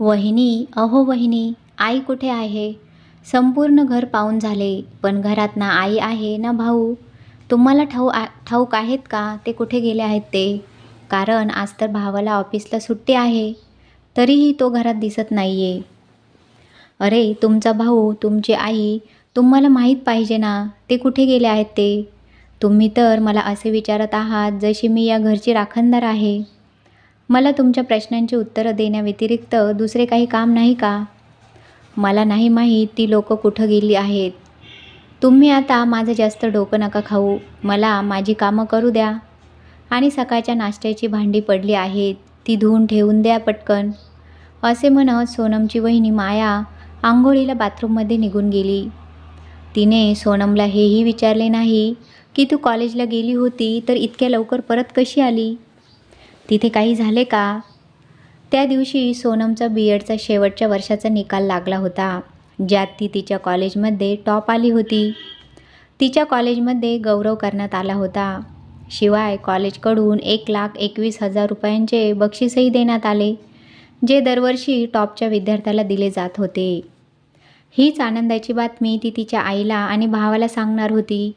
वहिनी अहो वहिनी आई कुठे आहे? संपूर्ण घर पाहून झाले पण घरात ना आई आहे ना भाऊ. तुम्हाला ठाऊ आ ठाऊक आहेत का? ते कुठे गेले आहेत ते? कारण आज तर भावाला ऑफिसला सुट्टी आहे. तरीही तो घरात दिसत नाही आहे अरे तुमचा भाऊ तुमची आई तुम्हाला माहीत पाहिजे ना ते कुठे गेले आहेत ते? तुम्ही तर मला असे विचारत आहात जशी मी या घरची राखणदार आहे. मला तुमच्या प्रश्नांची उत्तरं देण्याव्यतिरिक्त दुसरे काही काम नाही का? मला नाही माहीत ती लोकं कुठं गेली आहेत. तुम्ही आता माझं जास्त डोकं नका खाऊ. मला माझी कामं करू द्या. आणि सकाळच्या नाश्त्याची भांडी पडली आहेत. ती धुवून ठेवून द्या पटकन. असे म्हणत सोनमची वहिनी माया आंघोळीला बाथरूममध्ये निघून गेली. तिने सोनमला हेही विचारले नाही की तू कॉलेजला गेली होती तर इतक्या लवकर परत कशी आली? तिथे काही झाले का? त्या दिवशी सोनमचा बी एडचा शेवटच्या वर्षाचा निकाल लागला होता ज्यात ती तिच्या कॉलेजमध्ये टॉप आली होती. तिच्या कॉलेजमध्ये गौरव करण्यात आला होता. शिवाय कॉलेजकडून एक लाख एकवीस हजार रुपयांचे बक्षीसही देण्यात आले जे दरवर्षी टॉपच्या विद्यार्थ्याला दिले जात होते. हीच आनंदाची बातमी ती तिच्या आईला आणि भावाला सांगणार होती.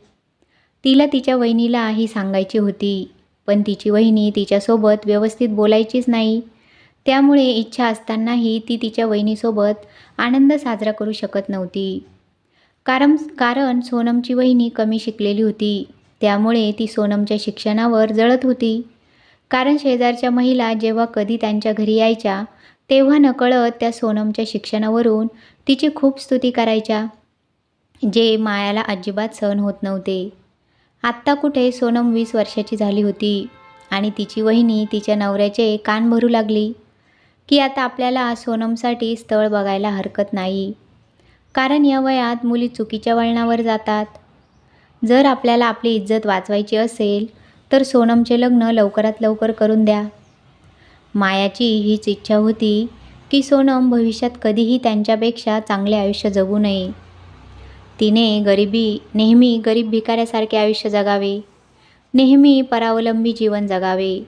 तिला तिच्या वहिनीला ही सांगायची होती. पण तिची वहिनी तिच्यासोबत व्यवस्थित बोलायचीच नाही. त्यामुळे इच्छा असतानाही ती तिच्या वहिनीसोबत आनंद साजरा करू शकत नव्हती. कारण कारण सोनमची वहिनी कमी शिकलेली होती. त्यामुळे ती सोनमच्या शिक्षणावर जळत होती. कारण शेजारच्या महिला जेव्हा कधी त्यांच्या घरी यायच्या तेव्हा नकळत त्या सोनमच्या शिक्षणावरून तिची खूप स्तुती करायच्या जे मायाला अजिबात सहन होत नव्हते. आत्ता कुठे सोनम वीस वर्षाची झाली होती आणि तिची वहिनी तिच्या नवऱ्याचे कान भरू लागली की आता आपल्याला सोनमसाठी स्थळ बघायला हरकत नाही. कारण या वयात मुली चुकीच्या वळणावर जातात. जर आपल्याला आपली इज्जत वाचवायची असेल तर सोनमचे लग्न लवकरात लवकर करून द्या. मायाची हीच इच्छा होती की सोनम भविष्यात कधीही त्यांच्यापेक्षा चांगले आयुष्य जगू नये. तिने गरिबी नेहमी गरीब भिकाऱ्यासारखे आयुष्य जगावे नेहमी परावलंबी जीवन जगावे.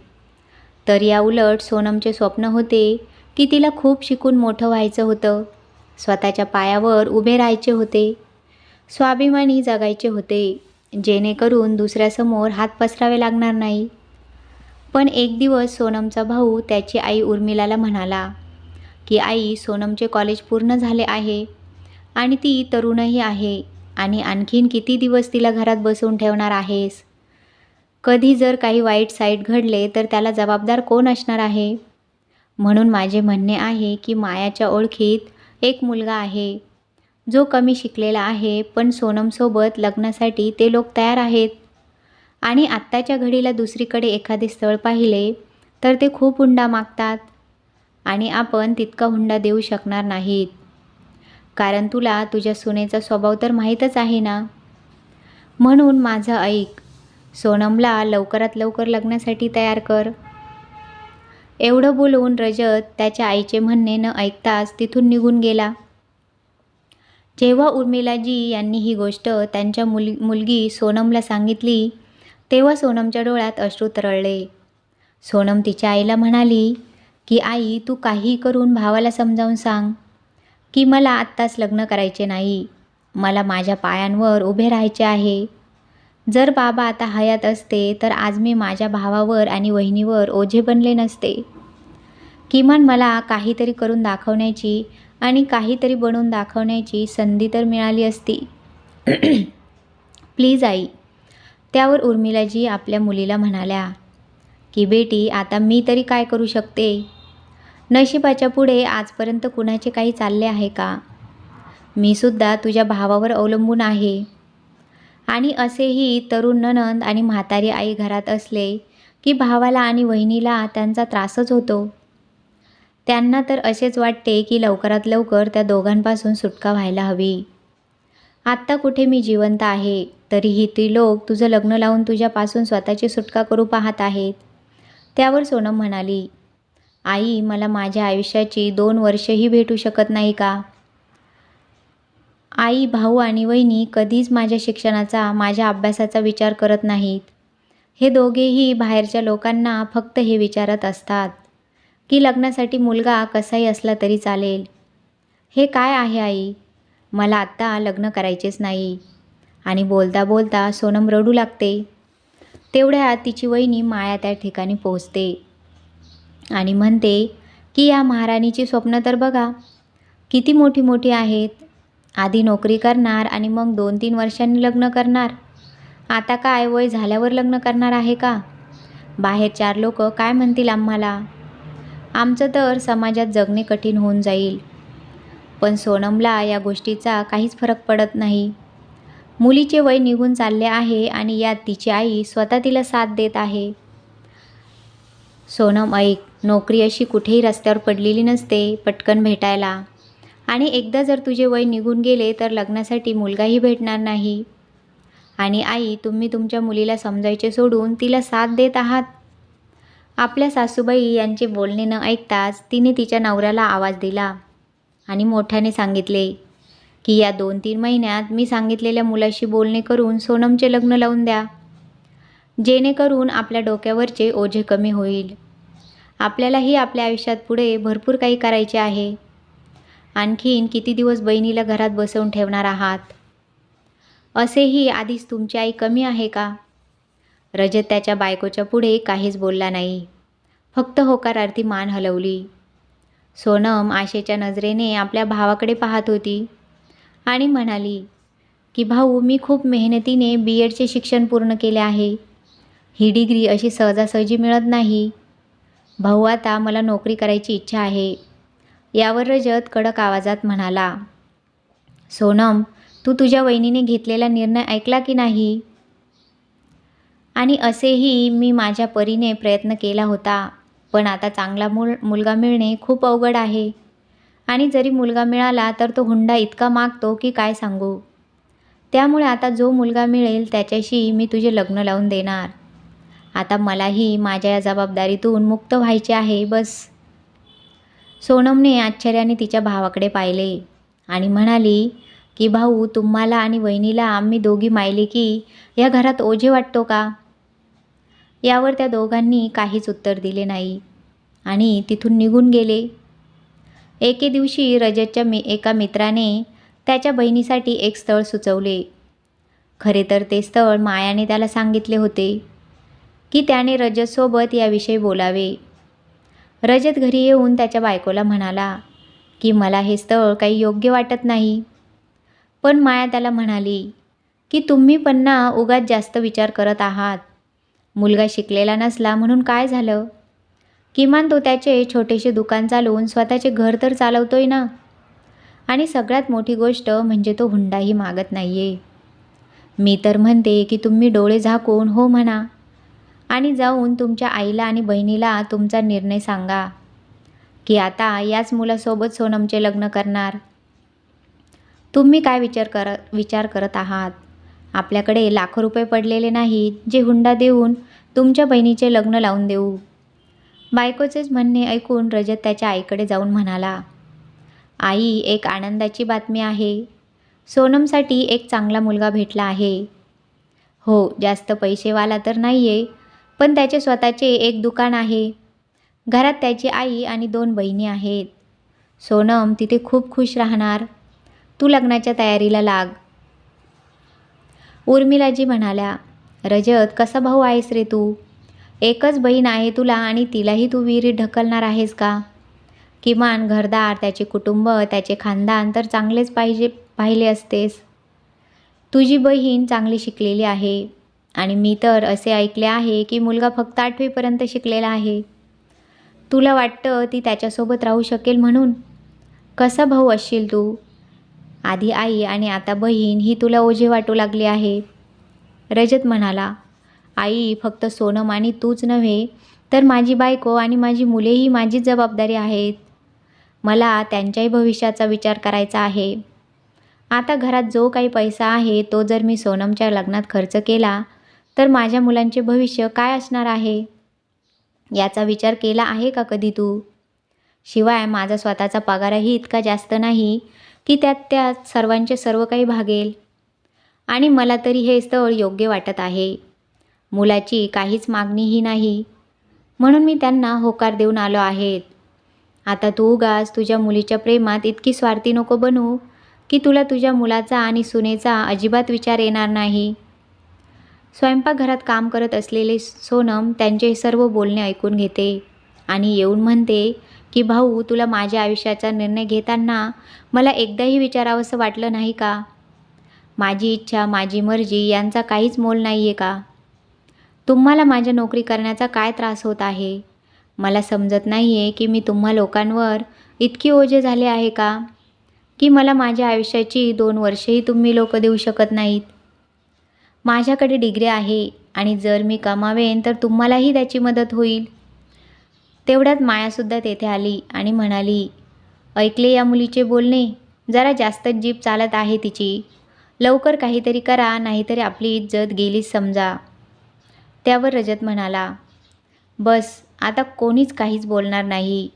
तर या उलट सोनमचे स्वप्न होते की तिला खूप शिकून मोठं व्हायचं होतं. स्वतःच्या पायावर उभे राहायचे होते. स्वाभिमानी जगायचे होते. जेणेकरून दुसऱ्यासमोर हात पसरावे लागणार नाही. पण एक दिवस सोनमचा भाऊ त्याची आई उर्मिलाला म्हणाला की आई सोनमचे कॉलेज पूर्ण झाले आहे. आणि ती तरुणही आहे. आणि आणखीन किती दिवस तिला घरात बसवून ठेवणार आहेस? कधी जर काही वाईट साईट घडले तर त्याला जबाबदार कोण असणार आहे? म्हणून माझे म्हणणे आहे की मायाच्या ओळखीत एक मुलगा आहे. जो कमी शिकलेला आहे पण सोनमसोबत लग्नासाठी ते लोक तयार आहेत. आणि आत्ताच्या घडीला दुसरीकडे एखादे स्थळ पाहिले तर ते खूप हुंडा मागतात. आणि आपण तितका हुंडा देऊ शकणार नाहीत. कारण तुला तुझ्या सुनेचा स्वभाव तर माहीतच आहे ना? म्हणून माझं ऐक. सोनमला लवकरात लवकर लग्नासाठी तयार कर. एवढं बोलून रजत त्याच्या आईचे म्हणणे न ऐकताच तिथून निघून गेला. जेव्हा उर्मिलाजी यांनी ही गोष्ट त्यांच्या मुल मुलगी सोनमला सांगितली तेव्हा सोनमच्या डोळ्यात अश्रू तरळले. सोनम तिच्या आईला म्हणाली की आई तू काही करून भावाला समजावून सांग. की मला आत्ताच लग्न करायचे नाही. मला माझ्या पायांवर उभे राहायचे आहे. जर बाबा आता हयात असते तर आज मी माझ्या भावावर आणि वहिनीवर ओझे बनले नसते. किमान मला काहीतरी करून दाखवण्याची आणि काहीतरी बनवून दाखवण्याची संधी तर मिळाली असती. प्लीज आई त्यावर उर्मिलाजी आपल्या मुलीला म्हणाल्या की बेटी आता मी तरी काय करू शकते? नशिबाच्या पुढे आजपर्यंत कुणाचे काही चालले आहे का? मी सुद्धा तुझ्या भावावर अवलंबून आहे. आणि असेही तरुण ननंद आणि म्हातारी आई घरात असले की भावाला आणि वहिनीला त्यांचा त्रासच होतो. त्यांना तर असेच वाटते की लवकरात लवकर त्या दोघांपासून सुटका व्हायला हवी. आत्ता कुठे मी जिवंत आहे तरीही ती लोक तुझं लग्न लावून तुझ्यापासून स्वतःची सुटका करू पाहत आहेत. त्यावर सोनम म्हणाली आई मला माझ्या आयुष्याची दोन वर्षही भेटू शकत नाही का? आई भाऊ आणि वहिनी कधीच माझ्या शिक्षणाचा माझ्या अभ्यासाचा विचार करत नाहीत. हे दोघेही बाहेरच्या लोकांना फक्त हे विचारत असतात की लग्नासाठी मुलगा कसाही असला तरी चालेल. हे काय आहे आई? मला आत्ता लग्न करायचेच नाही. आणि बोलता बोलता सोनम रडू लागते. तेवढ्या तिची वहिनी माया त्या ठिकाणी पोहोचते आणि म्हणते की या महाराणीची स्वप्न तर बघा. किती मोठी मोठी आहेत. आधी नोकरी करणार आणि मग दोन तीन वर्षांनी लग्न करणार. आता काय वय झाल्यावर लग्न करणार आहे का? बाहेर चार लोक काय म्हणतील आम्हाला? आमचं तर समाजात जगणे कठीण होऊन जाईल. पण सोनमला या गोष्टीचा काहीच फरक पडत नाही. मुलीचे वय निघून चालले आहे आणि यात तिची आई स्वतः तिला साथ देत आहे. सोनम ऐक नोकरी अशी कुठेही रस्त्यावर पडलेली नसते पटकन भेटायला. आणि एकदा जर तुझे वय निघून गेले तर लग्नासाठी मुलगाही भेटणार नाही. आणि आई तुम्ही तुमच्या मुलीला समजायचे सोडून तिला साथ देत आहात? आपल्या सासूबाई यांचे बोलणे न ऐकताच तिने तिच्या नवऱ्याला आवाज दिला आणि मोठ्याने सांगितले की या दोन तीन महिन्यात मी सांगितलेल्या मुलाशी बोलणे करून सोनमचे लग्न लावून द्या. जेणेकरून आपल्या डोक्यावरचे ओझे कमी होईल. आपल्यालाही आपल्या आयुष्यात पुढे भरपूर काही करायचे आहे. आणखीन किती दिवस बहिणीला घरात बसवून ठेवणार आहात? असेही आधीच तुमची आई कमी आहे का? रजत त्याच्या बायकोच्या पुढे काहीच बोलला नाही. फक्त होकारार्थी मान हलवली. सोनम आशेच्या नजरेने आपल्या भावाकडे पाहत होती आणि म्हणाली की भाऊ मी खूप मेहनतीने बी एडचे शिक्षण पूर्ण केले आहे. ही डिग्री अशी सहजासहजी मिळत नाही. भाऊ आता मला नोकरी करायची इच्छा आहे. यावर रजत कडक आवाजात म्हणाला सोनम तू तुझ्या वहिनीने घेतलेला निर्णय ऐकला की नाही? आणि असेही मी माझ्या परीने प्रयत्न केला होता पण आता चांगला मुल मुलगा मिळणे खूप अवघड आहे. आणि जरी मुलगा मिळाला तर तो हुंडा इतका मागतो की काय सांगू? त्यामुळे आता जो मुलगा मिळेल त्याच्याशी मी तुझे लग्न लावून देणार. आता मलाही माझ्या या जबाबदारीतून मुक्त व्हायचे आहे बस. सोनमने आश्चर्याने तिच्या भावाकडे पाहिले आणि म्हणाली की भाऊ तुम्हाला आणि वहिनीला आम्ही दोघी मायले की या घरात ओझे वाटतो का? यावर त्या दोघांनी काहीच उत्तर दिले नाही आणि तिथून निघून गेले. एके दिवशी रजतच्या मी एका मित्राने त्याच्या बहिणीसाठी एक स्थळ सुचवले. खरे तर ते स्थळ मायाने त्याला सांगितले होते. की त्याने रजतसोबत याविषयी बोलावे. रजत घरी येऊन त्याच्या बायकोला म्हणाला की मला हे स्थळ काही योग्य वाटत नाही. पण माया त्याला म्हणाली की तुम्ही पण ना उगाच जास्त विचार करत आहात. मुलगा शिकलेला नसला म्हणून काय झालं? किमान तो त्याचे छोटेसे दुकान चालवून स्वतःचे घर तर चालवतोय ना? आणि सगळ्यात मोठी गोष्ट म्हणजे तो हुंडाही मागत नाही आहे मी तर म्हणते की तुम्ही डोळे झाकून हो म्हणा. आणि जाऊन तुमच्या आईला आणि बहिणीला तुमचा निर्णय सांगा. की आता याच मुलासोबत सोनमचे लग्न करणार. तुम्ही काय विचार कर विचार करत आहात? आपल्याकडे लाखो रुपये पडलेले नाहीत जे हुंडा देऊन तुमच्या बहिणीचे लग्न लावून देऊ. बायकोचेच म्हणणे ऐकून रजत त्याच्या आईकडे जाऊन म्हणाला आई एक आनंदाची बातमी आहे. सोनमसाठी एक चांगला मुलगा भेटला आहे. हो जास्त पैसेवाला तर नाही आहे पण त्याचे स्वतःचे एक दुकान आहे. घरात त्याची आई आणि दोन बहिणी आहेत. सोनम तिथे खूप खुश राहणार. तू लग्नाच्या तयारीला लाग. उर्मिलाजी म्हणाल्या रजत कसा भाऊ आहेस रे तू? एकच बहीण आहे तुला आणि तिलाही तू विहिरीत ढकलणार आहेस का? किमान घरदार त्याचे कुटुंब त्याचे खानदान तर चांगलेच पाहिजे पाहिले असतेस. तुझी बहीण चांगली शिकलेली आहे. आणि मी तर असे ऐकले आहे की मुलगा फक्त आठवीपर्यंत शिकलेला आहे. तुला वाटतं ती त्याच्यासोबत राहू शकेल म्हणून? कसा भाऊ असशील तू? आधी आई आणि आता बहीण ही तुला ओझे वाटू लागली आहे. रजत म्हणाला आई फक्त सोनम आणि तूच नव्हे तर माझी बायको आणि माझी मुलेही माझीच जबाबदारी आहेत. मला त्यांच्याही भविष्याचा विचार करायचा आहे. आता घरात जो काही पैसा आहे तो जर मी सोनमच्या लग्नात खर्च केला तर माझ्या मुलांचे भविष्य काय असणार आहे? याचा विचार केला आहे का कधी तू? शिवाय माझा स्वतःचा पगारही इतका जास्त नाही की त्यात त्यात सर्वांचे सर्व काही भागेल. आणि मला तरी हे स्थळ योग्य वाटत आहे. मुलाची काहीच मागणीही नाही. म्हणून मी त्यांना होकार देऊन आलो आहेत आता तू उगाच तुझ्या मुलीच्या प्रेमात इतकी स्वार्थी नको बनू की तुला तुझ्या मुलाचा आणि सुनेचा अजिबात विचार येणार नाही. स्वयंपाकघरात काम करत असलेले सोनम त्यांचे सर्व बोलणे ऐकून घेते आणि येऊन म्हणते की भाऊ तुला माझ्या आयुष्याचा निर्णय घेताना मला एकदाही विचारावंसं वाटलं नाही का? माझी इच्छा माझी मर्जी यांचा काहीच मोल नाही आहे का? तुम्हाला माझ्या नोकरी करण्याचा काय त्रास होत आहे? मला समजत नाही आहे की मी तुम्हा लोकांवर इतकी ओझे झाले आहे का? की मला माझ्या आयुष्याची दोन वर्षेही तुम्ही लोक देऊ शकत नाहीत? माझ्याकडे डिग्री आहे आणि जर मी कमावेन तर तुम्हालाही त्याची मदत होईल. तेवढ्यात मायासुद्धा तेथे आली आणि म्हणाली ऐकले या मुलीचे बोलणे? जरा जास्तच जीप चालत आहे तिची. लवकर काहीतरी करा नाहीतरी आपली इज्जत गेलीच समजा. त्यावर रजत म्हणाला बस आता कोणीच काहीच बोलणार नाही.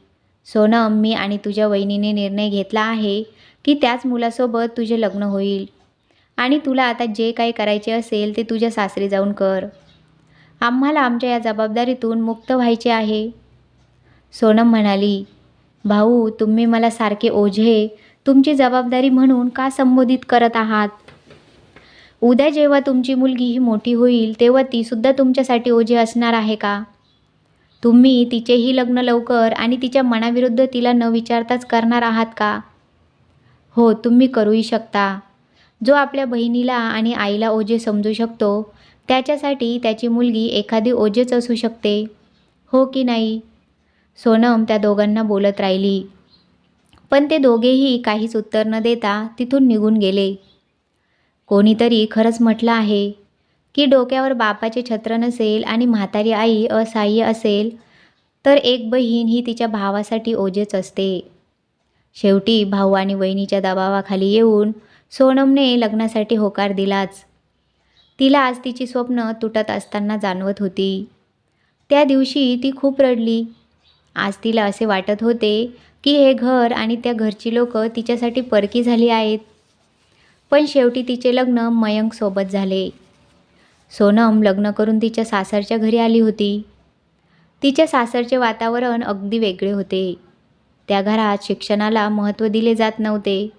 सोनम मी आणि तुझ्या वहिनीने निर्णय घेतला आहे की त्याच मुलासोबत तुझे लग्न होईल. आणि तुला आता जे काही करायचे असेल ते तुझ्या सासरी जाऊन कर. आम्हाला आमच्या या जबाबदारीतून मुक्त व्हायचे आहे. सोनम म्हणाली भाऊ तुम्ही मला सारखे ओझे तुमची जबाबदारी म्हणून का संबोधित करत आहात? उद्या जेव्हा तुमची मुलगी ही मोठी होईल तेव्हा तीसुद्धा तुमच्यासाठी ओझे असणार आहे का? तुम्ही तिचेही लग्न लवकर आणि तिच्या मनाविरुद्ध तिला न विचारताच करणार आहात का? हो तुम्ही करूही शकता. जो आपल्या बहिणीला आणि आईला ओझे समजू शकतो त्याच्यासाठी त्याची मुलगी एखादी ओझेच असू शकते. हो की नाही? सोनम त्या दोघांना बोलत राहिली. पण ते दोघेही काहीच उत्तर न देता तिथून निघून गेले. कोणीतरी खरंच म्हटलं आहे की डोक्यावर बापाचे छत्र नसेल आणि म्हातारी आई असहाय्य असेल तर एक बहीण ही तिच्या भावासाठी ओझेच असते. शेवटी भाऊ आणि वहिनीच्या दबावाखाली येऊन सोनमने लग्नासाठी होकार दिलाच. तिला आज तिची स्वप्न तुटत असताना जाणवत होती. त्या दिवशी ती खूप रडली. आज तिला असे वाटत होते की हे घर आणि त्या घरची लोक तिच्यासाठी परकी झाली आहेत. पण शेवटी तिचे लग्न मयंकसोबत झाले. सोनम लग्न करून तिच्या सासरच्या घरी आली होती. तिच्या सासरचे वातावरण अगदी वेगळे होते. त्या घरात शिक्षणाला महत्त्व दिले जात नव्हते.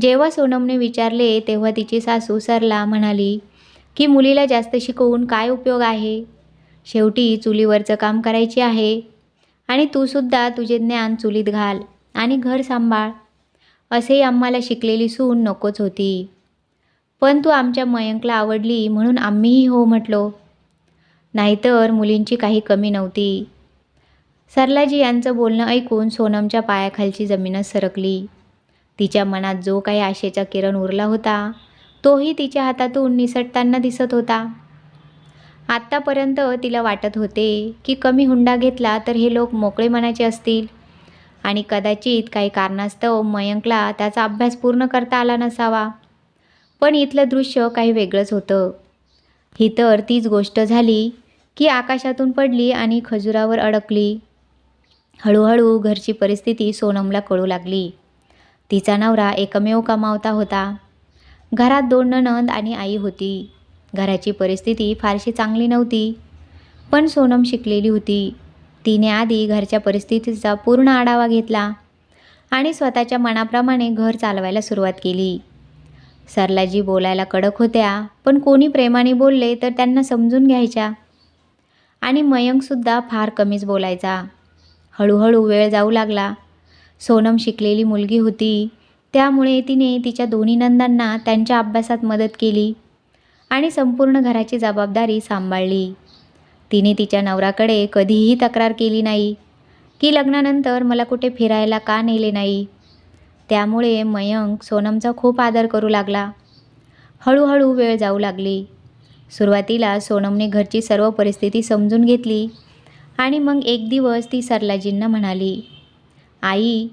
जेव्हा सोनमने विचारले तेव्हा तिची सासू सरला म्हणाली की मुलीला जास्त शिकवून काय उपयोग आहे? शेवटी चुलीवरचं काम करायची आहे. आणि तूसुद्धा तुझे ज्ञान चुलीत घाल आणि घर सांभाळ. असेही आम्हाला शिकलेली सून नकोच होती. पण तू आमच्या मयंकला आवडली म्हणून आम्हीही हो म्हटलो. नाहीतर मुलींची काही कमी नव्हती. सरलाजी यांचं बोलणं ऐकून सोनमच्या पायाखालची जमीनच सरकली. तिच्या मनात जो काही आशेचा किरण उरला होता तोही तिच्या हातातून निसटताना दिसत होता. आत्तापर्यंत तिला वाटत होते की कमी हुंडा घेतला तर हे लोक मोकळे मनाचे असतील आणि कदाचित काही कारणास्तव मयंकला त्याचा अभ्यास पूर्ण करता आला नसावा. पण इथलं दृश्य काही वेगळंच होतं. ही तर तीच गोष्ट झाली की आकाशातून पडली आणि खजुरावर अडकली. हळूहळू घरची परिस्थिती सोनमला कळू लागली. तिचा नवरा एकमेव कमावता होता. घरात दोन नणंद आणि आई होती. घराची परिस्थिती फारशी चांगली नव्हती पण सोनम शिकलेली होती. तिने आधी घरच्या परिस्थितीचा पूर्ण आढावा घेतला आणि स्वतःच्या मनाप्रमाणे घर चालवायला सुरुवात केली. सरलाजी बोलायला कडक होत्या पण कोणी प्रेमाने बोलले तर त्यांना समजून घ्यायच्या. आणि मयंकसुद्धा फार कमीच बोलायचा. हळूहळू वेळ जाऊ लागला. सोनम शिकलेली मुलगी होती. त्यामुळे तिने तिच्या दोन्ही नंदांना त्यांच्या अभ्यासात मदत केली आणि संपूर्ण घराची जबाबदारी सांभाळली. तिने तिच्या नवराकडे कधीही तक्रार केली नाही की लग्नानंतर मला कुठे फिरायला का नेले नाही. त्यामुळे मयंक सोनमचा खूप आदर करू लागला. हळूहळू वेळ जाऊ लागली. सुरुवातीला सोनमने घरची सर्व परिस्थिती समजून घेतली आणि मग एक दिवस ती सरलाजींना म्हणाली आई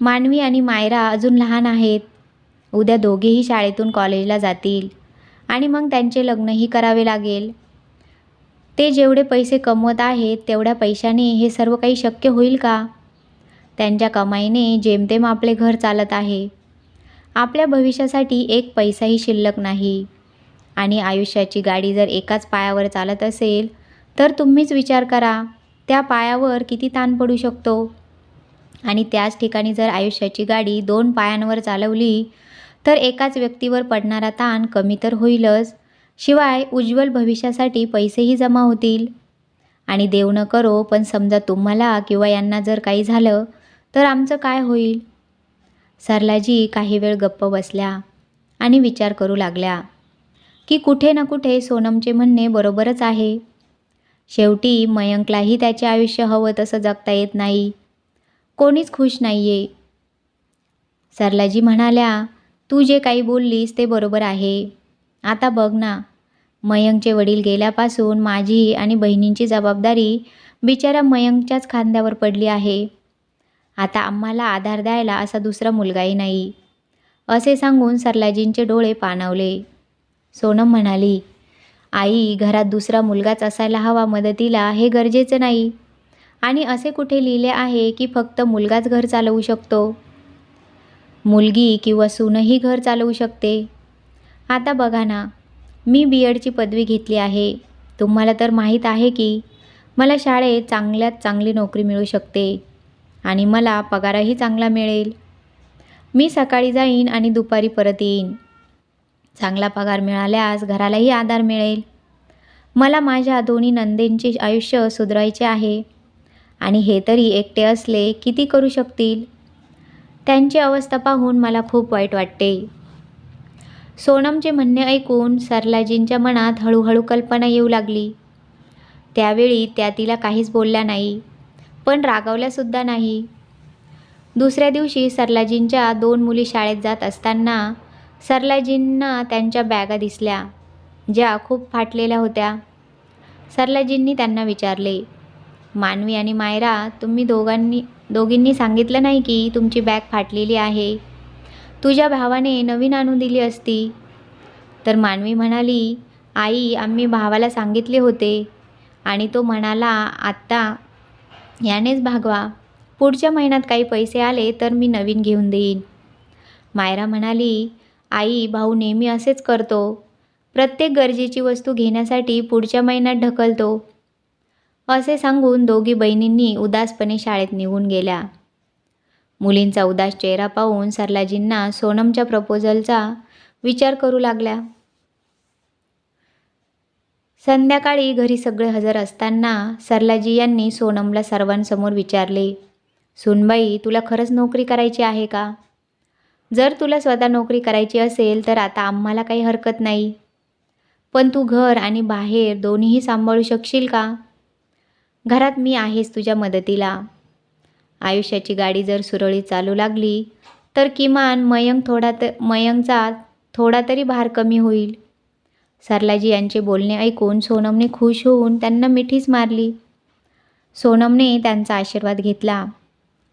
मानवी आणि मायरा अजून लहान आहेत. उद्या दोघेही शाळेतून कॉलेजला जातील आणि मग त्यांचे लग्नही करावे लागेल. ते जेवढे पैसे कमवत आहेत तेवढ्या पैशाने हे सर्व काही शक्य होईल का? त्यांच्या कमाईने जेमतेम आपले घर चालत आहे. आपल्या भविष्यासाठी एक पैसाही शिल्लक नाही. आणि आयुष्याची गाडी जर एकाच पायावर चालत असेल तर तुम्हीच विचार करा त्या पायावर किती ताण पडू शकतो? आणि त्याच ठिकाणी जर आयुष्याची गाडी दोन पायांवर चालवली तर एकाच व्यक्तीवर पडणारा ताण कमी तर होईलच. शिवाय उज्ज्वल भविष्यासाठी पैसेही जमा होतील. आणि देव न करो पण समजा तुम्हाला किंवा यांना जर काही झालं तर आमचं काय होईल? सरलाजी काही वेळ गप्प बसल्या आणि विचार करू लागल्या की कुठे ना कुठे सोनमचे म्हणणे बरोबरच आहे. शेवटी मयंकलाही त्याचे आयुष्य हवं तसं जगता येत नाही. कोणीच खुश नाही आहे सरलाजी म्हणाल्या तू जे काही बोललीस ते बरोबर आहे. आता बघ ना मयंकचे वडील गेल्यापासून माझी आणि बहिणींची जबाबदारी बिचारा मयंकच्याच खांद्यावर पडली आहे. आता आम्हाला आधार द्यायला असा दुसरा मुलगाही नाही. असे सांगून सरलाजींचे डोळे पाणावले. सोनम म्हणाली आई घरात दुसरा मुलगाच असायला हवा मदतीला हे गरजेचं नाही. आणि असे कुठे लिहिले आहे की फक्त मुलगाच घर चालवू शकतो? मुलगी किंवा सूनही घर चालवू शकते. आता बघा ना मी बी एडची पदवी घेतली आहे. तुम्हाला तर माहीत आहे की मला शाळेत चांगल्यात चांगली नोकरी मिळू शकते आणि मला पगारही चांगला मिळेल. मी सकाळी जाईन आणि दुपारी परत येईन. चांगला पगार मिळाल्यास घरालाही आधार मिळेल. मला माझ्या दोन्ही नंदेंचे आयुष्य सुधारायचे आहे. आणि हे तरी एकटे असले किती करू शकतील? त्यांची अवस्था पाहून मला खूप वाईट वाटते. सोनमचे म्हणणे ऐकून सरलाजींच्या मनात हळूहळू कल्पना येऊ लागली. त्यावेळी त्या तिला काहीच बोलल्या नाही पण रागावल्यासुद्धा नाही. दुसऱ्या दिवशी सरलाजींच्या दोन मुली शाळेत जात असताना सरलाजींना त्यांच्या बॅगा दिसल्या ज्या खूप फाटलेल्या होत्या. सरलाजींनी त्यांना विचारले मानवी आणि मायरा तुम्ही दोघांनी दोघींनी सांगितलं नाही की तुमची बॅग फाटलेली आहे. तुझ्या भावाने नवीन आणून दिली असती. तर मानवी म्हणाली आई आम्ही भावाला सांगितले होते आणि तो म्हणाला आत्ता यानेच भागवा. पुढच्या महिन्यात काही पैसे आले तर मी नवीन घेऊन देईन. मायरा म्हणाली आई भाऊ नेहमी असेच करतो. प्रत्येक गरजेची वस्तू घेण्यासाठी पुढच्या महिन्यात ढकलतो. असे सांगून दोघी बहिणींनी उदासपणे शाळेत निघून गेल्या. मुलींचा उदास चेहरा पाहून सरलाजींना सोनमच्या प्रपोजलचा विचार करू लागल्या. संध्याकाळी घरी सगळे हजर असताना सरलाजी यांनी सोनमला सर्वांसमोर विचारले सुनबाई तुला खरंच नोकरी करायची आहे का? जर तुला स्वतः नोकरी करायची असेल तर आता आम्हाला काही हरकत नाही. पण तू घर आणि बाहेर दोन्हीही सांभाळू शकशील का? घरात मी आहेस तुझ्या मदतीला. आयुष्याची गाडी जर सुरळीत चालू लागली तर किमान मयंक थोडा त मयंकचा थोडा तरी भार कमी होईल. सरलाजी यांचे बोलणे ऐकून सोनमने खुश होऊन त्यांना मिठीच मारली. सोनमने त्यांचा आशीर्वाद घेतला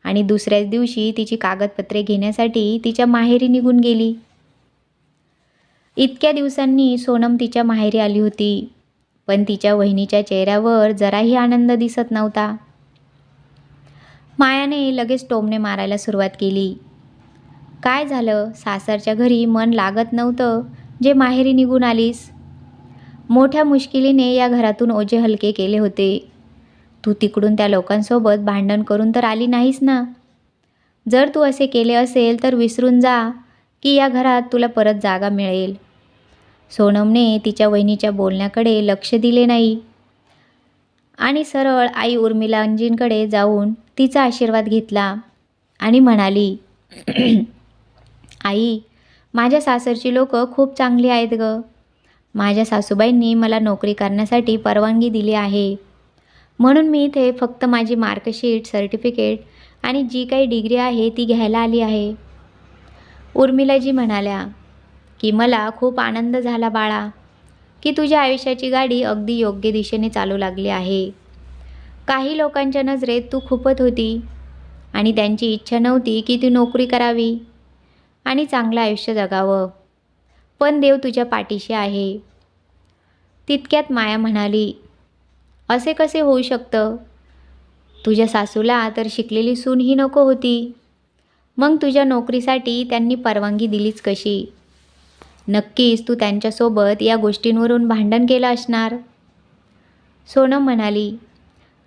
आणि दुसऱ्याच दिवशी तिची कागदपत्रे घेण्यासाठी तिच्या माहेरी निघून गेली. इतक्या दिवसांनी सोनम तिच्या माहेरी आली होती. पण तिच्या वहिनीच्या चेहऱ्यावर जराही आनंद दिसत नव्हता. मायाने लगेच टोमने मारायला सुरुवात केली. काय झालं? सासरच्या घरी मन लागत नव्हतं जे माहेरी निघून आलीस. मोठ्या मुश्किलीने या घरातून ओझे हलके केले होते. तू तिकडून त्या लोकांसोबत भांडण करून तर आली नाहीस ना? जर तू असे केले असेल तर विसरून जा की या घरात तुला परत जागा मिळेल. सोनमने तिच्या वहिनीच्या बोलण्याकडे लक्ष दिले नाही. आणि सरळ आई उर्मिलांजींकडे जाऊन तिचा आशीर्वाद घेतला आणि म्हणाली आई माझ्या सासरची लोक खूप चांगली आहेत ग. माझ्या सासूबाईंनी मला नोकरी करण्यासाठी परवानगी दिली आहे. म्हणून मी इथे फक्त माझी मार्कशीट सर्टिफिकेट आणि जी काही डिग्री आहे ती घ्यायला आली आहे. उर्मिलाजी म्हणाल्या की मला खूप आनंद झाला बाळा की तुझ्या आयुष्याची गाडी अगदी योग्य दिशेने चालू लागली आहे. काही लोकांच्या नजरेत तू खूपत होती आणि त्यांची इच्छा नव्हती की तू नोकरी करावी आणि चांगलं आयुष्य जगावं. पण देव तुझ्या पाठीशी आहे. तितक्यात माया म्हणाली असे कसे होऊ शकतं? तुझ्या सासूला तर शिकलेली सून ही नको होती. मग तुझ्या नोकरीसाठी त्यांनी परवानगी दिलीच कशी? नक्कीच तू त्यांच्यासोबत या गोष्टींवरून भांडण केलं असणार. सोनम म्हणाली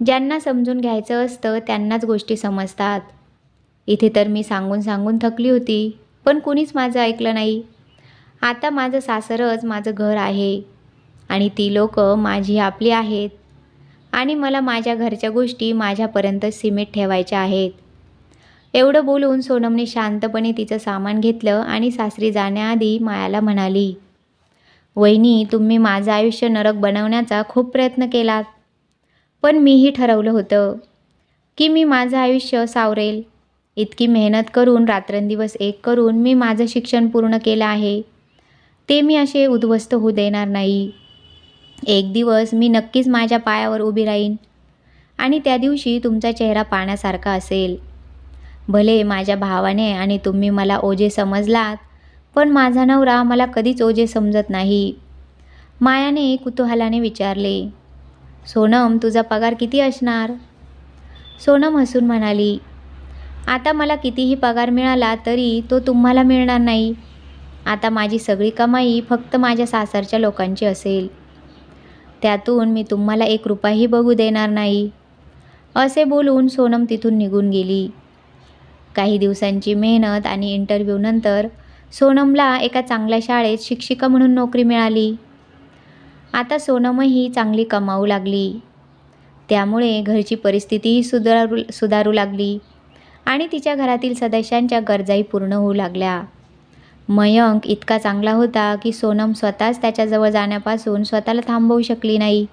ज्यांना समजून घ्यायचं असतं त्यांनाच गोष्टी समजतात. इथे तर मी सांगून सांगून थकली होती पण कुणीच माझं ऐकलं नाही. आता माझं सासरच माझं घर आहे आणि ती लोक माझी आपली आहेत आणि मला माझ्या घरच्या गोष्टी माझ्यापर्यंत सीमित ठेवायच्या आहेत. एवढं बोलून सोनमने शांतपणे तिचं सामान घेतलं आणि सासरी जाण्याआधी मायाला म्हणाली वहिनी तुम्ही माझं आयुष्य नरक बनवण्याचा खूप प्रयत्न केलात. पण मीही ठरवलं होतं की मी माझं आयुष्य सावरेल. इतकी मेहनत करून रात्रंदिवस एक करून मी माझं शिक्षण पूर्ण केलं आहे. ते मी असे उद्ध्वस्त होऊ देणार नाही. एक दिवस मी नक्कीच माझ्या पायावर उभी राहीन आणि त्या दिवशी तुमचा चेहरा पाण्यासारखा असेल. भले माझ्या भावाने आणि तुम्ही मला ओझे समजलात पण माझा नवरा मला कधीच ओझे समजत नाही. मायाने कुतूहलाने विचारले सोनम तुझा पगार किती असणार? सोनम हसून म्हणाली आता मला कितीही पगार मिळाला तरी तो तुम्हाला मिळणार नाही. आता माझी सगळी कमाई फक्त माझ्या सासरच्या लोकांची असेल. त्यातून मी तुम्हाला एक रुपयाही बघू देणार नाही. असे बोलून सोनम तिथून निघून गेली. काही दिवसांची मेहनत आणि इंटरव्ह्यूनंतर सोनमला एका चांगल्या शाळेत शिक्षिका म्हणून नोकरी मिळाली. आता सोनमही चांगली कमावू लागली. त्यामुळे घरची परिस्थितीही सुधारू सुधारू लागली आणि तिच्या घरातील सदस्यांच्या गरजाही पूर्ण होऊ लागल्या. मयंक इतका चांगला होता की सोनम स्वतःच त्याच्याजवळ जाण्यापासून स्वतःला थांबवू शकली नाही.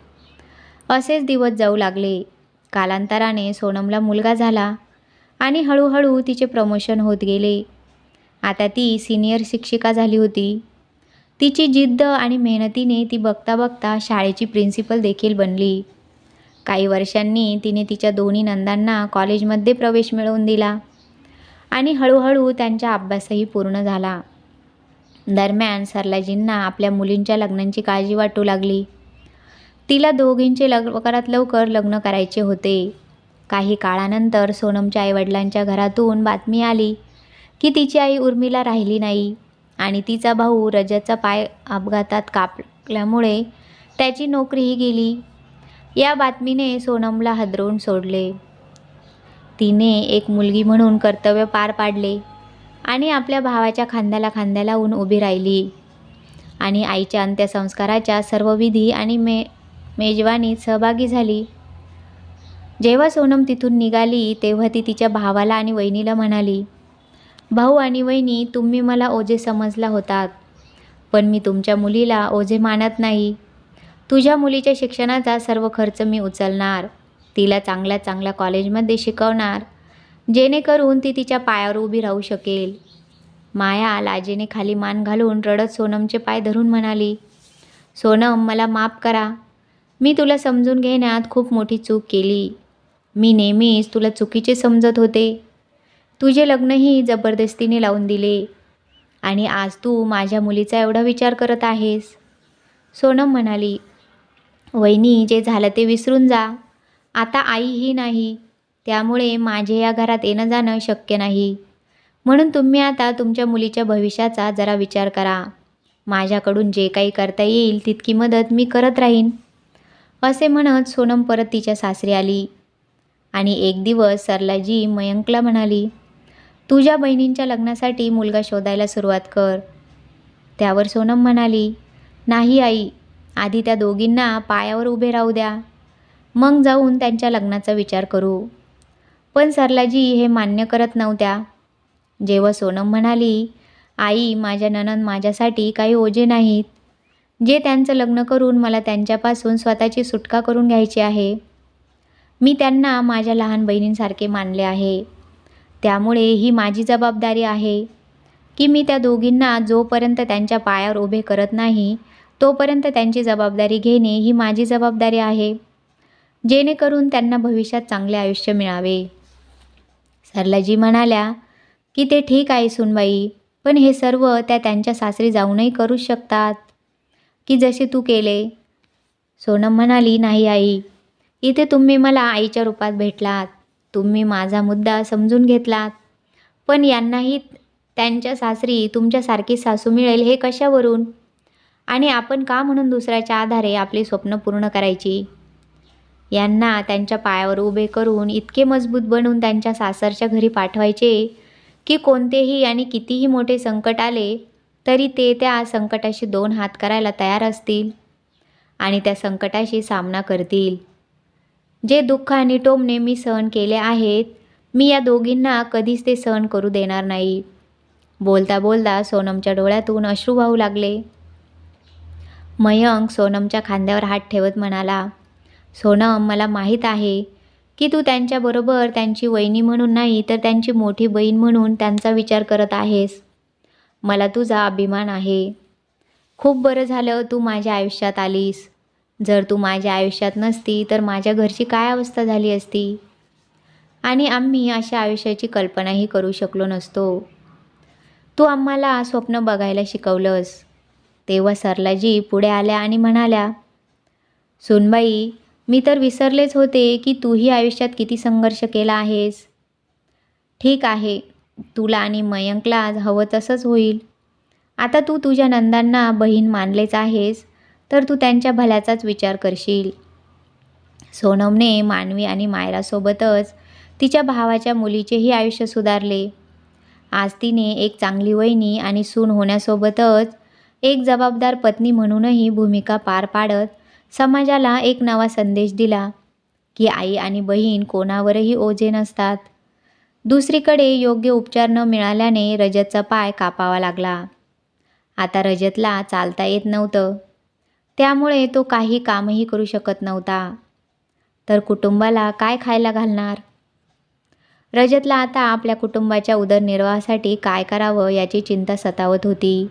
असेच दिवस जाऊ लागले. कालांतराने सोनमला मुलगा झाला. आणि हळूहळू तिचे प्रमोशन होत गेले. आता ती सिनियर शिक्षिका झाली होती. तिची जिद्द आणि मेहनतीने ती बघता बघता शाळेची प्रिन्सिपल देखील बनली. काही वर्षांनी तिने तिच्या दोन्ही नंदांना कॉलेजमध्ये प्रवेश मिळवून दिला आणि हळूहळू त्यांचा अभ्यासही पूर्ण झाला. दरम्यान सरलाजींना आपल्या मुलींच्या लग्नांची काळजी वाटू लागली. तिला दोघींचे लवकरात लवकर लग्न करायचे होते. काही काळानंतर सोनमच्या आईवडिलांच्या घरातून बातमी आली की तिची आई उर्मिला राहिली नाही आणि तिचा भाऊ रजतचा पाय अपघातात कापल्यामुळे त्याची नोकरीही गेली. या बातमीने सोनमला हदरवून सोडले. तिने एक मुलगी म्हणून कर्तव्य पार पाडले आणि आपल्या भावाच्या खांद्याला खांद्या लावून उभी राहिली आणि आईच्या अंत्यसंस्काराच्या सर्व विधी आणि मे मेजवानीत सहभागी झाली. जेव्हा सोनम तिथून निघाली तेव्हा ती तिच्या भावाला आणि वहिनीला म्हणाली भाऊ आणि वहिनी तुम्ही मला ओझे समजला होतात पण मी तुमच्या मुलीला ओझे मानत नाही. तुझ्या मुलीच्या शिक्षणाचा सर्व खर्च मी उचलणार तिला चांगल्या चांगल्या कॉलेजमध्ये शिकवणार जेणेकरून ती तिच्या पायावर उभी राहू शकेल. माया लाजेने खाली मान घालून रडत सोनमचे पाय धरून म्हणाली सोनम मला माफ करा. मी तुला समजून घेण्यात खूप मोठी चूक केली. मी नेहमीच तुला चुकीचे समजत होते. तुझे लग्नही जबरदस्तीने लावून दिले. आणि आज तू माझ्या मुलीचा एवढा विचार करत आहेस. सोनम म्हणाली वहिनी जे झालं ते विसरून जा. आता आईही नाही. त्यामुळे माझे या घरात येणं जाणं शक्य नाही. म्हणून तुम्ही आता तुमच्या मुलीच्या भविष्याचा जरा विचार करा. माझ्याकडून जे काही करता येईल तितकी मदत मी करत राहीन. असे म्हणत सोनम परत तिच्या सासरी आली. आणि एक दिवस सरलाजी मयंकला म्हणाली तुझ्या बहिणींच्या लग्नासाठी मुलगा शोधायला सुरुवात कर. त्यावर सोनम म्हणाली नाही आई आधी त्या दोघींना पायावर उभे राहू द्या. मग जाऊन त्यांच्या लग्नाचा विचार करू. पण सरलाजी हे मान्य करत नव्हत्या. जेव्हा सोनम म्हणाली आई माझ्या ननंद माझ्यासाठी काही ओझे नाहीत. जे त्यांचं लग्न करून मला त्यांच्यापासून स्वतःची सुटका करून घ्यायची आहे मी त्यांना माझ्या लहान बहिणींसारखे मानले आहे. त्यामुळे ही माझी जबाबदारी आहे की मी त्या दोघींना जोपर्यंत त्यांच्या पायावर उभे करत नाही तोपर्यंत त्यांची जबाबदारी घेणे ही माझी जबाबदारी आहे. जेणेकरून त्यांना भविष्यात चांगले आयुष्य मिळावे. सरलाजी म्हणाल्या की ते ठीक आहे सुनबाई पण हे सर्व त्या त्यांच्या सासरी जाऊनही करू शकतात. की जसे तू केले. सोनम म्हणाली नाही आई इथे तुम्ही मला आईच्या रूपात भेटलात. तुम्ही माझा मुद्दा समजून घेतलात. पण यांनाही त्यांच्या सासरी तुमच्यासारखी सासू मिळेल हे कशावरून? आणि आपण का म्हणून दुसऱ्याच्या आधारे आपली स्वप्न पूर्ण करायची? यांना त्यांच्या पायावर उभे करून इतके मजबूत बनवून त्यांच्या सासरच्या घरी पाठवायचे की कोणतेही आणि कितीही मोठे संकट आले तरी ते त्या संकटाशी दोन हात करायला तयार असतील आणि त्या संकटाशी सामना करतील. जे दुःख आणि टोमणे मी सहन केले आहेत मी या दोघींना कधीच ते सहन करू देणार नाही. बोलता बोलता सोनमच्या डोळ्यातून अश्रू वाहू लागले. मयंक सोनमच्या खांद्यावर हात ठेवत म्हणाला सोनम मला माहीत आहे की तू त्यांच्याबरोबर त्यांची वहिनी म्हणून नाही तर त्यांची मोठी बहीण म्हणून त्यांचा विचार करत आहेस. मला तुझा अभिमान आहे. खूप बरं झालं तू माझ्या आयुष्यात आलीस. जर तू माझ्या आयुष्यात नसती तर माझ्या घरची काय अवस्था झाली असती? आणि आम्ही अशा आयुष्याची कल्पनाही करू शकलो नसतो. तू आम्हाला स्वप्न बघायला शिकवलंस. तेव्हा सरलाजी पुढे आल्या आणि म्हणाल्या सुनबाई मी तर विसरलेच होते की तूही आयुष्यात किती संघर्ष केला आहेस. ठीक आहे तुला आणि मयंकला हवं तसंच होईल. आता तू तुझ्या नंदांना बहीण मानलेच आहेस. तर तू त्यांच्या भल्याचाच विचार करशील. सोनमने मानवी आणि मायरासोबतच तिच्या भावाच्या मुलीचेही आयुष्य सुधारले. आज तिने एक चांगली वहिनी आणि सून होण्यासोबतच एक जबाबदार पत्नी म्हणूनही भूमिका पार पाडत समाजाला एक नवा संदेश दिला की आई आणि बहीण कोणावरही ओझे नसतात. दुसरीकडे योग्य उपचार न मिळाल्याने रजतचा पाय कापावा लागला. आता रजतला चालता येत नव्हतं. त्यामुळे तो काही कामही करू शकत नव्हता. तर कुटुंबाला काय खायला घालणार? रजतला आता आपल्या कुटुंबाच्या उदरनिर्वाहासाठी काय करावं याची चिंता सतावत होती.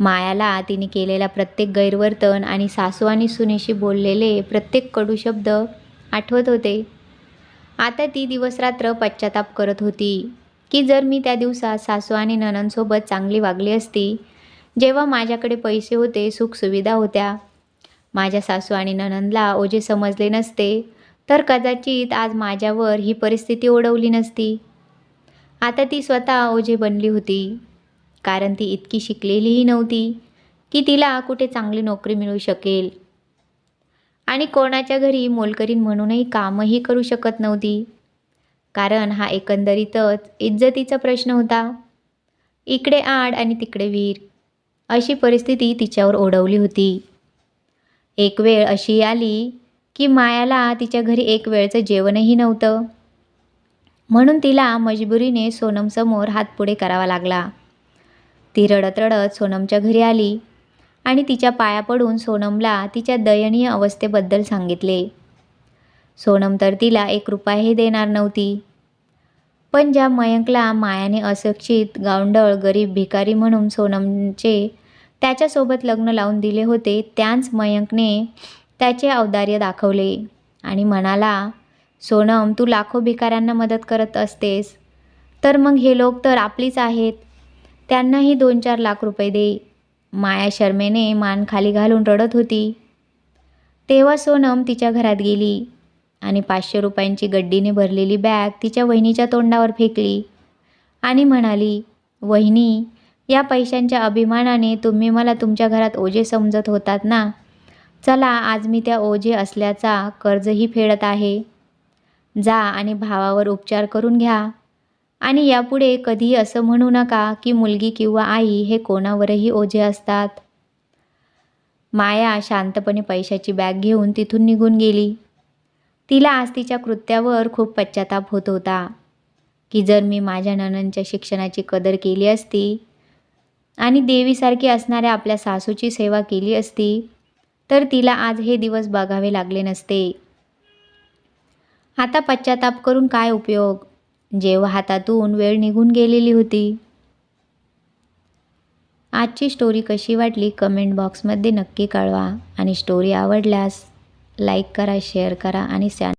मायाला तिने केलेला प्रत्येक गैरवर्तन आणि सासू आणि सुनेशी बोललेले प्रत्येक कडू शब्द आठवत होते. आता ती दिवसरात्र पश्चाताप करत होती की जर मी त्या दिवसात सासू आणि ननंदसोबत चांगली वागली असती जेव्हा माझ्याकडे पैसे होते सुखसुविधा होत्या. माझ्या सासू आणि ननंदला ओझे समजले नसते तर कदाचित आज माझ्यावर ही परिस्थिती ओढवली नसती. आता ती स्वतः ओझे बनली होती कारण ती इतकी शिकलेलीही नव्हती की तिला कुठे चांगली नोकरी मिळू शकेल. आणि कोणाच्या घरी मोलकरीन म्हणूनही कामही करू शकत नव्हती कारण हा एकंदरीतच इज्जतीचा प्रश्न होता. इकडे आड आणि तिकडे वीर. अशी परिस्थिती तिच्यावर ओढवली होती. एक वेळ अशी आली की मायाला तिच्या घरी एक वेळचं जेवणही नव्हतं. म्हणून तिला मजबुरीने सोनमसमोर हात पुढे करावा लागला. ती रडत रडत सोनमच्या घरी आली आणि तिच्या पाया पडून सोनमला तिच्या दयनीय अवस्थेबद्दल सांगितले. सोनम तर तिला एक रुपयाही देणार नव्हती. पण ज्या मयंकला मायाने अशिक्षित गावंडळ गरीब भिकारी म्हणून सोनमचे त्याच्यासोबत लग्न लावून दिले होते. त्याच मयंकने त्याचे औदार्य दाखवले आणि म्हणाला सोनम तू लाखो भिकाऱ्यांना मदत करत असतेस. तर मग हे लोक तर आपलीच आहेत. त्यांनाही दोन चार लाख रुपये दे. माया शर्मेने मान खाली घालून रडत होती. तेव्हा सोनम तिच्या घरात गेली आणि पाचशे रुपयांची गड्डीने भरलेली बॅग तिच्या वहिनीच्या तोंडावर फेकली आणि म्हणाली वहिनी या पैशांच्या अभिमानाने तुम्ही मला तुमच्या घरात ओझे समजत होतात ना? चला आज मी त्या ओझे असल्याचा कर्जही फेडत आहे. जा आणि भावावर उपचार करून घ्या. आणि यापुढे कधीही असं म्हणू नका की मुलगी किंवा आई हे कोणावरही ओझे असतात. माया शांतपणे पैशाची बॅग घेऊन तिथून निघून गेली. तिला आज तिच्या कृत्यावर खूप पश्चाताप होत होता. की जर मी माझ्या ननंदच्या शिक्षणाची कदर केली असती आणि देवीसारखी असणाऱ्या आपल्या सासूची सेवा केली असती तर तिला आज हे दिवस बघावे लागले नसते. आता पश्चाताप करून काय उपयोग? जेव्हा हातातून वेळ निघून गेलेली होती. आजची स्टोरी कशी वाटली कमेंट बॉक्समध्ये नक्की कळवा. आणि स्टोरी आवडल्यास लाईक करा शेअर करा आणि सॅन